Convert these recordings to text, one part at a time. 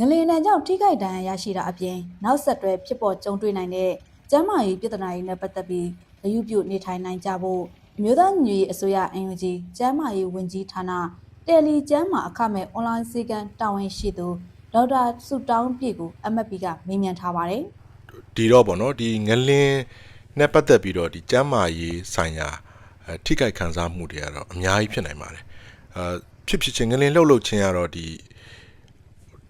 ငလင်တန်ကြောင့်ထိခိုက်ဒဏ်ရာရရှိတာအပြင်နောက်ဆက်တွဲဖြစ်ပေါ်ကြုံတွေ့နိုင်တဲ့ကျန်းမာရေးပြဿနာတွေနဲ့ပတ်သက်ပြီးဂရုပြုနေထိုင်နိုင်ကြဖို့အမျိုးသားညီညွတ်ရေးအစိုးရအင်ယူဂျီကျန်းမာရေးဝန်ကြီးဌာနတယ်လီကျန်းမာအခမဲ့အွန်လိုင်းစည်းကမ်းတာဝန်ရှိသူဒေါက်တာစုတောင်းပြည့်ကို MFP ကမေးမြန်းထားပါတယ်ဒီတော့ပေါ့နော်ဒီငလင်းနဲ့ပတ်သက်ပြီးတော့ဒီကျမ်းမာရေးဆိုင်ရာအဲထိခိုက်ခံစားမှုတွေကတော့အများကြီးဖြစ်နိုင်ပါတယ်အာဖြစ်ဖြစ်ချင်းငလင်းလှုပ်လှုပ်ချင်းကတော့ဒီ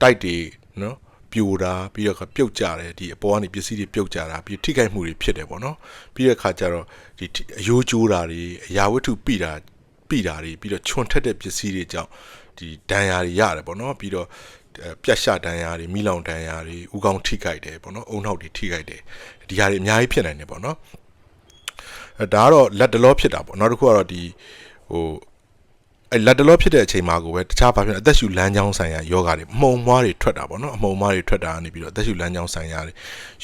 တိုက်တွေနော်ပြိုတာပြီးတော့ပြုတ်ကြတယ်ဒီအပေါ်ကနေပစ္စည်းတွေပြုတ်ကြတာပြီးထိခိုက်မှုတွေဖြစ်တယ်ပေါ့နော်ပြီးတဲ့အခါကျတော့ဒီအယိုးကျိုးတာတွေအရာဝတ္ထုပိတာပိတာတွေပြီးတော့ခြုံထက်တဲ့ပစ္စည်းတွေကြောင့်ဒီဒဏ်ရာတွေရတယ်ပေါ့နော်ပြီးတော့အဲပြတ်ရှဒဏ်ရာတွေမိလောင်ဒဏ်ရာတွေဥကောင်းထိခိုက်တယ်ပေါ့နော်အုံနောက်တွေထိခိုက်တယ်ဒီဟာတွေအများကြီးဖြစ်နိုင်တယ်ပေါ့နော်အဲဒါကတော့လက်တလောဖြစ်တာပေါ့နောက်တစ်ခုကတော့ဒီဟို အဲလက်တလောဖြစ်တဲ့အချိန်မှာကိုပဲတခြားဘာဖြစ်လဲအသက်ရှူလမ်းကြောင်းဆိုင်ရာယောဂါတွေအမှုံမွားတွေထွက်တာပေါ့နော်အမှုံမွားတွေထွက်တာကနေပြီးတော့အသက်ရှူလမ်းကြောင်းဆိုင်ရာတွေ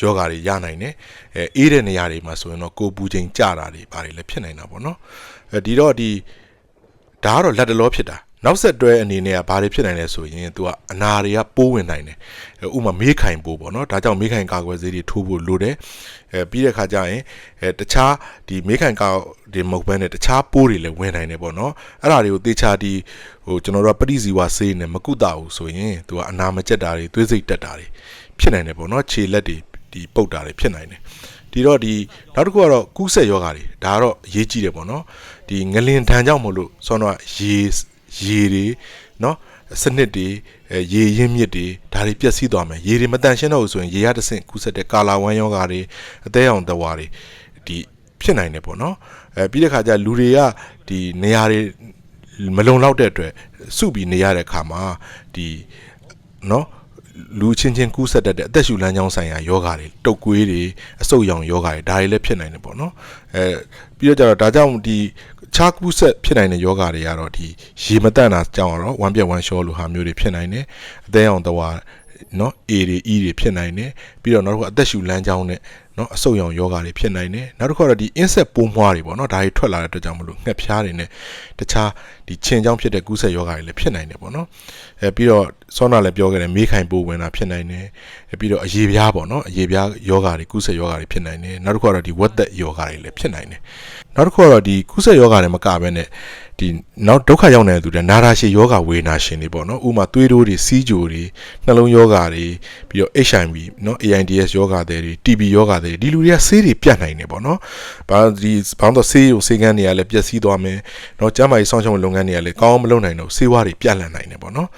ယောဂါတွေရနိုင်တယ်အဲအေးတဲ့နေရာတွေမှာဆိုရင်တော့ကိုယ်ပူချိန်ကျတာတွေဘာတွေလည်းဖြစ်နိုင်တာပေါ့နော်အဲဒီတော့ဒီဒါကတော့လက်တလောဖြစ်တာ နောက်ဆက်တွဲအနေနဲ့ကဘာတွေဖြစ်နိုင်လဲဆိုရင် तू ကအနာတွေကပိုးဝင်နိုင်တယ်အဲဥပမာမေးခိုင်ပိုးပေါ့နော်ဒါကြောင့်မေးခိုင်ကာကွယ်ဆေးတွေထိုးဖို့လိုတယ်အဲပြီးတဲ့ခါကျရင်အဲတခြားဒီမေးခိုင်ကာဒီမဟုတ်ဘဲနဲ့တခြားပိုးတွေလည်းဝင်နိုင်တယ်ပေါ့နော်အဲ့ဒါတွေကိုသေချာဒီဟိုကျွန်တော်တို့ကပရိစီဝါဆေးနဲ့မကုသဘူးဆိုရင် तू ကအနာမကျက်တာတွေသွေးစိတ်တက်တာတွေဖြစ်နိုင်တယ်ပေါ့နော်ခြေလက်တွေဒီပုတ်တာတွေဖြစ်နိုင်တယ်ဒီတော့ဒီနောက်တစ်ခုကတော့ကူးဆက်ယောဂါတွေဒါကတော့အရေးကြီးတယ်ပေါ့နော်ဒီငလင်ထန်ကြောင့်မလို့ဆောင်းတော့ရေ ရေတွေနော်စနစ်တွေအဲရေရင်းမြစ်တွေဒါတွေပျက်စီးသွားမယ်ရေတွေမတန်ရှင်းတော့ဘူးဆိုရင်ရေရတဆင့်ကူးဆက်တဲ့ကာလာဝမ်းယောဂါတွေအသေးအောင်တဝါတွေဒီဖြစ်နိုင်တယ်ပေါ့နော်အဲပြီးတဲ့ခါကျလူတွေကဒီနေရာတွေမလုံလောက်တဲ့အတွက်စုပြီးနေရတဲ့ခါမှာဒီနော်လူချင်းချင်းကူးဆက်တတ်တဲ့အသက်ရှူလမ်းကြောင်းဆိုင်ရာယောဂါတွေတုပ်ကွေးတွေအဆုတ်ရောင်ယောဂါတွေဒါတွေလည်းဖြစ်နိုင်တယ်ပေါ့နော်အဲပြီးတော့ကြတော့ဒါကြောင့်ဒီ ခြားကူးဆက်ဖြစ်နိုင်တဲ့ယောဂါတွေကတော့ဒီရေမတန့်တာကြောင့်တော့ဝမ်းပြက်ဝမ်းလျှောလိုဟာမျိုးတွေဖြစ်နိုင်တယ်အသေးအောင်သွားနော်အေတွေအီတွေဖြစ်နိုင်တယ်ပြီးတော့နောက်တစ်ခုအသက်ရှူလမ်းကြောင်းနဲ့နော်အဆုတ်ရောင်ယောဂါတွေဖြစ်နိုင်တယ်နောက်တစ်ခုကတော့ဒီ insect ပိုးမွှားတွေပေါ့နော်ဒါတွေထွက်လာတဲ့အတွက်ကြောင့်မလို့ငှက်ဖျားတွေနဲ့တခြားဒီခြင်ကြောင့်ဖြစ်တဲ့ကူးဆက်ယောဂါတွေလည်းဖြစ်နိုင်တယ်ပေါ့နော်အဲပြီးတော့စောနာလည်းပြောခဲ့တယ်မေးခိုင်ပိုးဝင်တာဖြစ်နိုင်တယ်အဲပြီးတော့အရေပြားပေါ့နော်အရေပြားယောဂါတွေကူးဆက်ယောဂါတွေဖြစ်နိုင်တယ်နောက်တစ်ခုကတော့ဒီဝက်သက်ယောဂါတွေလည်းဖြစ်နိုင်တယ်နောက်တစ်ခုကတော့ဒီကူးဆက်ယောဂါတွေမကဘဲနဲ့ဒီနောက်ဒုက္ခရောက်နေတဲ့သူတွေနာရာရှည်ယောဂဝေဒနာရှင်တွေပေါ့နော်ဥပမာသွေးတိုးတွေစီးကြိုတွေနှလုံးယောဂတွေပြီးတော့ HIV နော် AIDS ယောဂတွေ TB ယောဂတွေဒီလူတွေကဆေးတွေပြတ်နိုင်တယ်ပေါ့နော်ဘာဒီဘာလို့ဆေးရုံဆေးကန်းတွေကလည်းပျက်စီးသွားမယ်နော်ကျန်းမာရေးစောင့်ရှောက်မှုလုပ်ငန်းတွေကလည်းကောင်းအောင်မလုပ်နိုင်တော့ဆေးဝါးတွေပြတ်လန့်နိုင်တယ်ပေါ့နော်